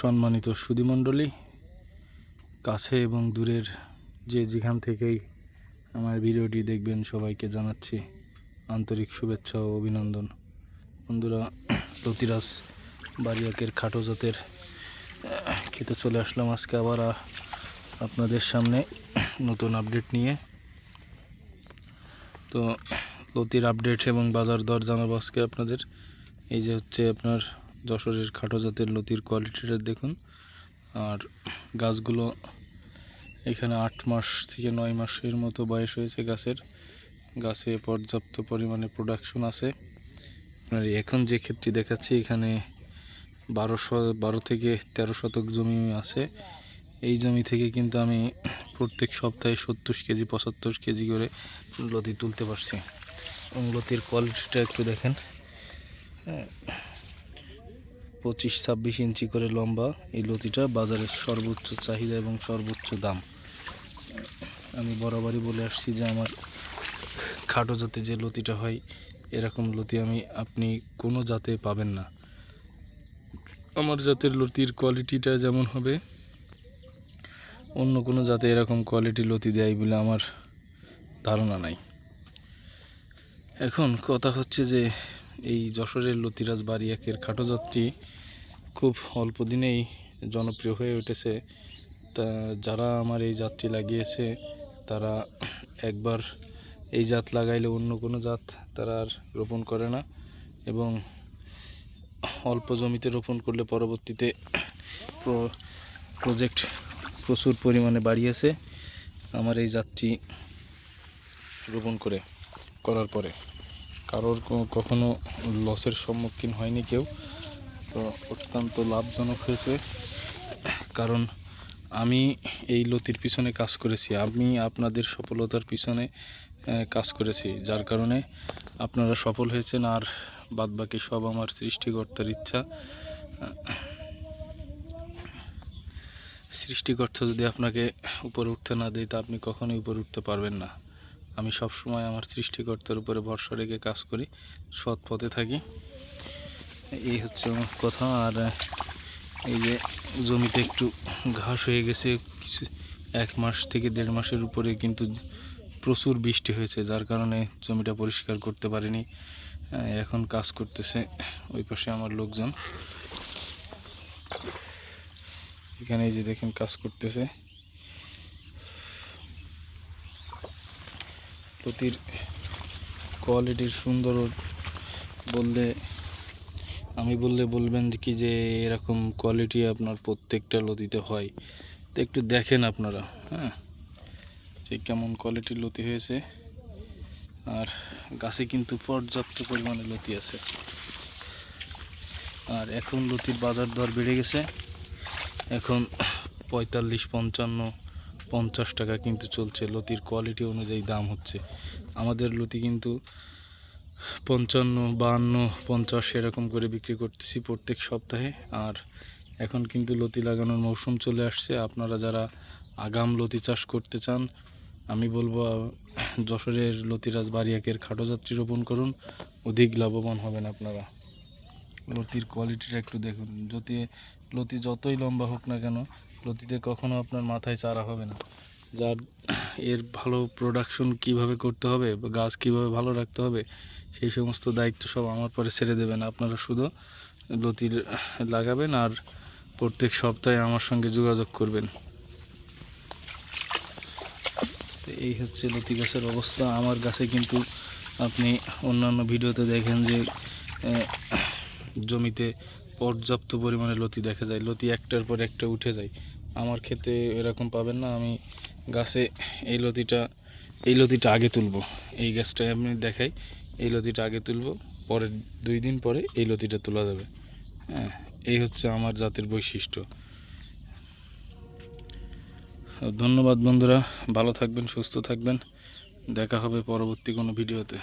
সম্মানিত সুধীমণ্ডলী, কাছে এবং দূরের যে যেখান থেকেই আমার ভিডিওটি দেখবেন সবাইকে জানাচ্ছি আন্তরিক শুভেচ্ছা ও অভিনন্দন। বন্ধুরা লতিরাজ বারিয়াকের খাটো জাতের, খেতে চলে আসলাম আজকে আবার আপনাদের সামনে নতুন আপডেট নিয়ে। তো লতির আপডেট এবং বাজার দর জানাব আজকে আপনাদের। এই যে হচ্ছে আপনার যশোরের খাটো জাতের লতির কোয়ালিটিটা দেখুন। আর গাছগুলো এখানে আট মাস থেকে নয় মাসের মতো বয়স হয়েছে গাছের। গাছে পর্যাপ্ত পরিমাণে প্রোডাকশন আছে। আপনার এখন যে ক্ষেত্রে দেখাচ্ছি, এখানে বারোশো, বারো থেকে তেরো শতক জমি আছে। এই জমি থেকে কিন্তু আমি প্রত্যেক সপ্তাহে সত্তর কেজি, পঁচাত্তর কেজি করে লতি তুলতে পারছি। এবং লতির কোয়ালিটিটা একটু দেখেন। পঁচিশ ছাব্বিশ ইঞ্চি করে লম্বা এই লতিটা বাজারের সর্বোচ্চ চাহিদা এবং সর্বোচ্চ দাম। আমি বরাবরই বলে আসছি যে আমার খাটো জাতে যে লতিটা হয়, এরকম লতি আমি, আপনি কোনো জাতে পাবেন না। আমার জাতের লতির কোয়ালিটিটা যেমন হবে, অন্য কোনো জাতে এরকম কোয়ালিটি লতি দেয় বলে আমার ধারণা নাই। এখন কথা হচ্ছে যে এই যশোরের লতিরাজ বারিয়াকের খাটো জাতটি খুব অল্প দিনেই জনপ্রিয় হয়ে উঠেছে। তা যারা আমার এই জাতটি লাগিয়েছে, তারা একবার এই জাত লাগাইলে অন্য কোনো জাত তারা আর রোপণ করে না এবং অল্প জমিতে রোপণ করলে পরবর্তীতে প্র- প্রজেক্ট প্রচুর পরিমাণে বাড়িয়েছে। আমার এই জাতটি রোপণ করে, করার পরে। কারোর কখনো লসের সম্মুখীন হয়নি কেউ। তো অত্যন্ত লাভজনক হয়েছে। কারণ আমি এই লতির পিছনে কাজ করেছি। আমি আপনাদের সফলতার পিছনে কাজ করেছি। যার কারণে আপনারা সফল হয়েছেন আর বাদবাকি সব আমার সৃষ্টিকর্তার ইচ্ছা। সৃষ্টিকর্তা যদি আপনাকে উপরে উঠতে না দেয়, তা আপনি কখনোই উপরে উঠতে পারবেন না। আমি সব সময় আমার সৃষ্টিকর্তার উপরে ভরসা রেখে কাজ করি, সৎ পথে থাকি। এই হচ্ছে আমার কথা। আর এই যে জমিতে একটু ঘাস হয়ে গেছে, কিছু এক মাস থেকে দেড় মাসের উপরে কিন্তু প্রচুর বৃষ্টি হয়েছে, যার কারণে জমিটা পরিষ্কার করতে পারিনি। এখন কাজ করতেছে ওই পাশে আমার লোকজন। এখানে যে দেখেন কাজ করতেছে। লতির কোয়ালিটির সুন্দর বললে, আমি বললে বলবেন কি যে এরকম কোয়ালিটি আপনার প্রত্যেকটা লতিতে হয়। তো একটু দেখেন আপনারা হ্যাঁ? যে কেমন কোয়ালিটির লতি হয়েছে। আর গাছে কিন্তু পর্যাপ্ত পরিমাণে লতি আছে। আর এখন লতির বাজার দর বেড়ে গেছে। এখন পঁয়তাল্লিশ পঞ্চান্ন পঞ্চাশ টাকা কিন্তু চলছে, লতির কোয়ালিটি অনুযায়ী দাম হচ্ছে। আমাদের লতি কিন্তু পঞ্চান্ন, বাহান্ন, পঞ্চাশ এরকম করে বিক্রি করতেছি প্রত্যেক সপ্তাহে। আর এখন কিন্তু লতি লাগানোর মৌসুম চলে আসছে। আপনারা যারা আগাম লতি চাষ করতে চান, আমি বলব, যশোরের লতিরাজ বারিয়াকের খাটো যাত্রী রোপণ করুন। অধিক লাভবান হবেন আপনারা। লতির কোয়ালিটিটা একটু দেখুন। যদি লতি যতই লম্বা হোক না কেন, লতিতে কখনো আপনার মাথায় চারা হবে না। যার এর ভালো প্রোডাকশন কীভাবে করতে হবে গাছ কীভাবে ভালো রাখতে হবে, সেই সমস্ত দায়িত্ব সব আমার পরে ছেড়ে দেবেন। আপনারা শুধু লতির লাগাবেন আর প্রত্যেক সপ্তাহে আমার সঙ্গে যোগাযোগ করবেন। এই হচ্ছে লতি গাছের অবস্থা। আমার গাছে কিন্তু আপনি অন্যান্য ভিডিওতে দেখেন যে জমিতে পর্যাপ্ত পরিমাণে লতি দেখা যায়। লতি একটার পর একটা উঠে যায়। আমার ক্ষেতে এরকম পাবেন না, আমি গাছে এই লতিটা এই লতিটা আগে তুলবো। এই গাছটা আমি দেখাই, এই লতিটা আগে তুলবো, পরে দুই দিন পরে এই লতিটা তোলা যাবে। হ্যাঁ এই হচ্ছে আমার জাতের বৈশিষ্ট্য। ধন্যবাদ বন্ধুরা, ভালো থাকবেন, সুস্থ থাকবেন। দেখা হবে পরবর্তী কোনো ভিডিওতে।